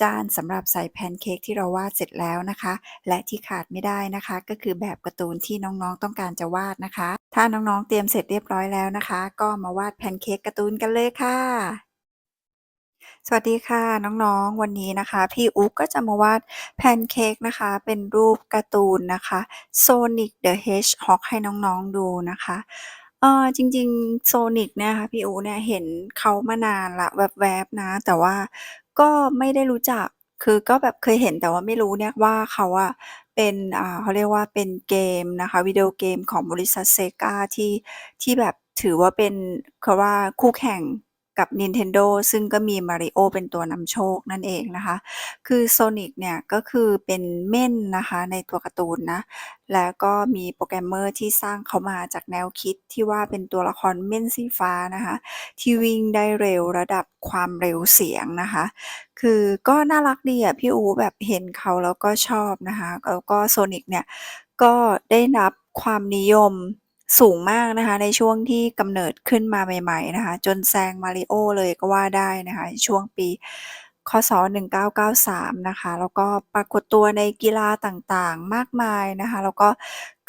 จานสำหรับใส่แพนเค้กที่เราวาดเสร็จแล้วนะคะ และที่ขาดไม่ได้นะคะ ก็คือแบบการ์ตูนที่น้องๆต้องการจะวาดนะคะ ถ้าน้องๆเตรียมเสร็จเรียบร้อยแล้วนะคะ ก็มาวาดแพนเค้กการ์ตูนกันเลยค่ะสวัสดีค่ะน้องๆ วันนี้นะคะ พี่อุ๊กก็จะมาวาดแพนเค้กนะคะ เป็นรูปการ์ตูนนะคะ Sonic the Hedgehog ให้น้องๆดูนะคะ เออ จริง ๆ Sonic เนี่ยค่ะ พี่อู๋เนี่ยเห็นเขามานานละแวบ ๆ นะ แต่ว่าก็ไม่ได้รู้จัก คือก็แบบเคยเห็น แต่ว่าไม่รู้เนี่ยว่าเขาอะเป็น อ่า เขาเรียกว่า เป็นเกมนะคะ วิดีโอเกมของบริษัท Sega ที่ ที่แบบถือว่าเป็น เขาว่า คู่แข่ง กับ Nintendo ซึ่งก็มี Mario เป็นตัวนำโชคนั่นเองนะคะ คือ Sonic เนี่ยก็คือเป็นเม่นนะคะในตัวการ์ตูนนะ แล้วก็มีโปรแกรมเมอร์ที่สร้างเขามาจากแนวคิดที่ว่าเป็นตัวละครเม่นสีฟ้านะคะ ที่วิ่งได้เร็วระดับความเร็วเสียงนะคะ คือก็น่ารักดีอะพี่อูแบบเห็นเขาแล้วก็ชอบนะคะ แล้วก็ Sonic เนี่ยก็ได้รับความนิยม สูงมากนะคะในช่วงที่กำเนิดขึ้นมาใหม่ๆนะคะ จนแซง Mario เลยก็ว่าได้นะคะ ช่วงปีคศ.1993 นะคะ แล้วก็ปรากฏตัวในกีฬาต่างๆ มากมายนะคะ แล้วก็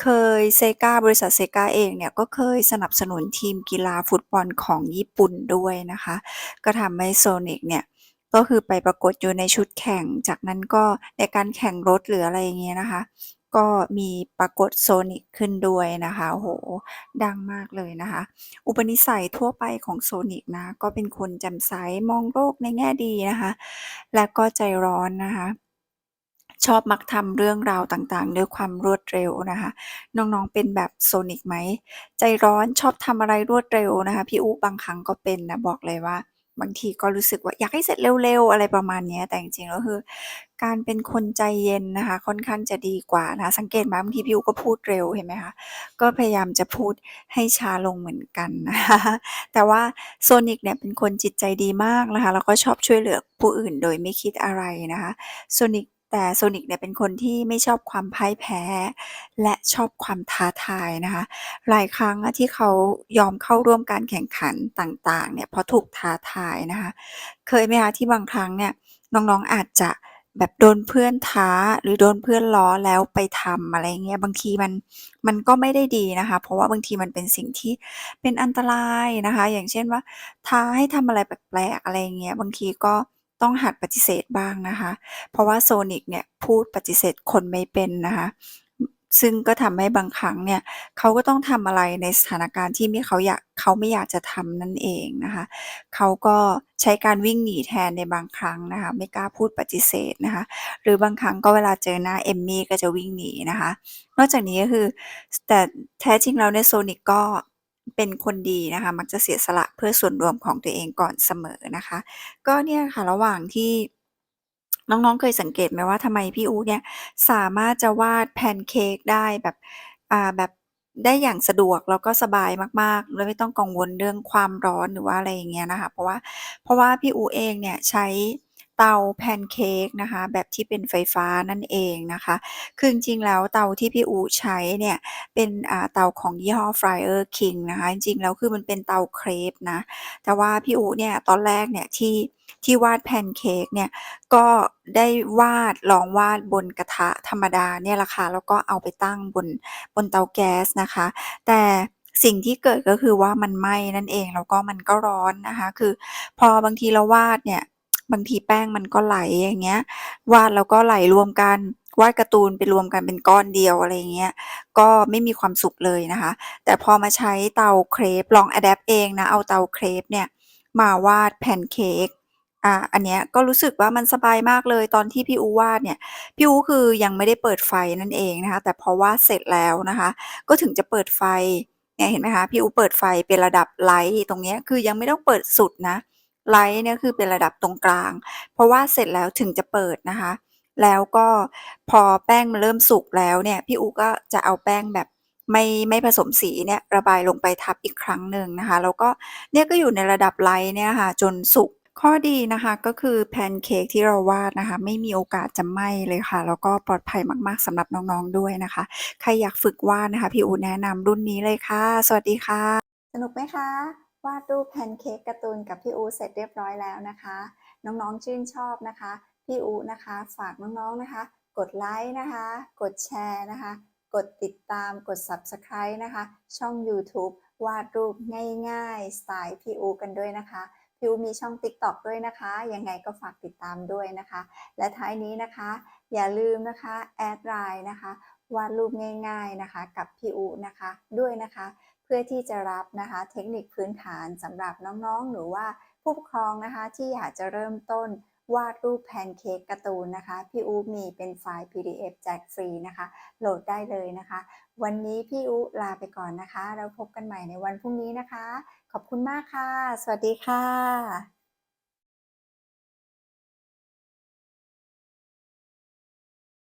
เคย Sega บริษัท Sega เองเนี่ย ก็เคยสนับสนุนทีมกีฬาฟุตบอลของญี่ปุ่นด้วยนะคะ ก็ทำให้ Sonic เนี่ย ก็คือไปปรากฏอยู่ในชุดแข่ง จากนั้นก็ในการแข่งรถหรืออะไรอย่างเงี้ยนะคะ ก็มีปรากฏ Sonic ขึ้นด้วยนะคะ โอ้โฮ ดังมากเลยนะคะ อุปนิสัยทั่วไปของ Sonic นะ ก็เป็นคนแจ่มใส มองโลกในแง่ดีนะคะ และก็ใจร้อนนะคะ ชอบมักทำเรื่องราวต่าง ๆ ด้วยความรวดเร็วนะคะ น้อง ๆ เป็นแบบ Sonic ไหม ใจร้อน ชอบทำอะไรรวดเร็วนะคะ พี่อุ๊บางครั้งก็เป็นนะ บอกเลยว่า บางทีก็รู้สึกว่าอยากให้เสร็จเร็วๆ อะไรประมาณเนี้ย แต่จริงๆแล้วคือ การเป็นคนใจเย็นนะคะ ค่อนข้างจะดีกว่านะ สังเกตไหมบางทีพี่อุ๊ก็พูดเร็วเห็นไหมคะ ก็พยายามจะพูดให้ช้าลงเหมือนกันนะคะแต่ว่าโซนิกเนี่ยเป็นคนจิตใจดีมากนะคะ แล้วก็ชอบช่วยเหลือผู้อื่นโดยไม่คิดอะไรนะคะ โซนิก แต่ Sonic เนี่ยเป็นคนที่ไม่ชอบความพ่ายแพ้ และชอบความท้าทายนะคะ หลายครั้งอะที่เขายอมเข้าร่วมการแข่งขันต่างๆเนี่ยเพราะถูกท้าทายนะคะ เคยไหมคะที่บางครั้งเนี่ยน้องๆอาจจะแบบโดนเพื่อนท้าหรือโดนเพื่อนล้อแล้วไปทำอะไรเงี้ยบางทีมันมันก็ไม่ได้ดีนะคะ เพราะว่าบางทีมันเป็นสิ่งที่เป็นอันตรายนะคะ อย่างเช่นว่าท้าให้ทำอะไรแปลกๆอะไรเงี้ยบางทีก็ ต้องหัดปฏิเสธบ้างนะคะ เพราะว่า Sonic เนี่ยพูดปฏิเสธคนไม่เป็นนะคะซึ่งก็ทำให้บางครั้งเนี่ยเขาก็ต้องทำอะไรในสถานการณ์ที่ไม่เขาอยากเขาไม่อยากจะทำนั่นเองนะคะเขาก็ใช้การวิ่งหนีแทนในบางครั้งนะคะไม่กล้าพูดปฏิเสธนะคะหรือบางครั้งก็เวลาเจอหน้าเอมมี่ก็จะวิ่งหนีนะคะ นอกจากนี้ก็คือแต่แท้จริงแล้วเนี่ย Sonic ก็ เป็นคนดีนะคะ มักจะเสียสละเพื่อส่วนรวมของตัวเองก่อนเสมอนะคะ ก็เนี่ยค่ะระหว่างที่น้องๆ เคยสังเกตไหมว่าทำไมพี่อูเนี่ยสามารถจะวาดแพนเค้กได้แบบอ่าแบบได้อย่างสะดวกแล้วก็สบายมากๆโดยไม่ต้องกังวลเรื่องความร้อนหรือว่าอะไรอย่างเงี้ยนะคะ เพราะว่าเพราะว่าพี่อูเองเนี่ยใช้ เตาแพนเค้กนะคะ แบบที่เป็นไฟฟ้านั่นเองนะคะ คือจริงๆแล้วเตาที่พี่อูใช้เนี่ยเป็นเตาของยี่ห้อ Fryer King นะคะ จริงๆแล้วคือมันเป็นเตาเครปนะ แต่ว่าพี่อูเนี่ยตอนแรกเนี่ยที่ที่วาดแพนเค้กเนี่ยก็ได้วาดลองวาดบนกระทะธรรมดาเนี่ยแหละค่ะแล้วก็เอาไปตั้งบนบนเตาแก๊สนะคะ แต่สิ่งที่เกิดก็คือว่ามันไหม้นั่นเองแล้วก็มันก็ร้อนนะคะ คือพอบางทีเราวาดเนี่ย บางทีแป้งมันก็ไหลอย่างเงี้ย วาดแล้วก็ไหลรวมกันวาดการ์ตูนไปรวมกันเป็นก้อนเดียวอะไรเงี้ย ก็ไม่มีความสุขเลยนะคะ แต่พอมาใช้เตาเครปลองอะแดปเองนะ เอาเตาเครปเนี่ยมาวาดแพนเค้กอ่าอันเนี้ยก็รู้สึกว่ามันสบายมากเลยตอนที่พี่อูวาดเนี่ย พี่อูคือยังไม่ได้เปิดไฟนั่นเองนะคะ แต่พอวาดเสร็จแล้วนะคะ ก็ถึงจะเปิดไฟเนี่ยเห็นไหมคะ พี่อูเปิดไฟเป็นระดับไลต์ตรงเนี้ยคือยังไม่ต้องเปิดสุดนะ ไลท์เนี่ยคือเป็นระดับตรงกลาง เพราะว่าเสร็จแล้วถึงจะเปิดนะคะ แล้วก็พอแป้งมันเริ่มสุกแล้วเนี่ยพี่อูก็จะเอาแป้งแบบไม่ไม่ผสมสีเนี่ยระบายลงไปทับอีกครั้งหนึ่งนะคะ แล้วก็เนี่ยก็อยู่ในระดับไลท์เนี่ยค่ะจนสุกข้อดีนะคะก็คือแพนเค้กที่เราวาดนะคะ ไม่มีโอกาสจะไหม้เลยค่ะ แล้วก็ปลอดภัยมากๆสำหรับน้องๆด้วยนะคะ ใครอยากฝึกวาดนะคะ พี่อูแนะนำรุ่นนี้เลยค่ะ สวัสดีค่ะ สนุกไหมคะ วาดรูปแพนเค้กการ์ตูนกับพี่อูเสร็จเรียบร้อยแล้วนะคะ น้องๆชื่นชอบนะคะ พี่อูนะคะ ฝากน้องๆนะคะ กดไลค์นะคะ กดแชร์นะคะ กดติดตามกด Subscribe นะคะ ช่อง YouTube วาดรูปง่ายๆสไตล์พี่อูกันด้วยนะคะพี่อูมีช่อง TikTok ด้วยนะคะ ยังไงก็ฝากติดตามด้วยนะคะ และท้ายนี้นะคะ อย่าลืมนะคะ แอดไลน์นะคะ วาดรูปง่าย ๆนะคะ กับพี่อูนะคะ ด้วยนะคะ พื่อที่จะรับนะคะเทคนิคพื้นฐานสำหรับน้องๆ หรือว่าผู้ปกครองนะคะที่อยากจะเริ่มต้นวาดรูปแพนเค้กการ์ตูนนะคะพี่อูมีเป็นไฟล์ PDF แจกฟรีนะคะ โหลดได้เลยนะคะ วันนี้พี่อูลาไปก่อนนะคะ เราพบกันใหม่ในวันพรุ่งนี้นะคะ ขอบคุณมากค่ะ สวัสดีค่ะ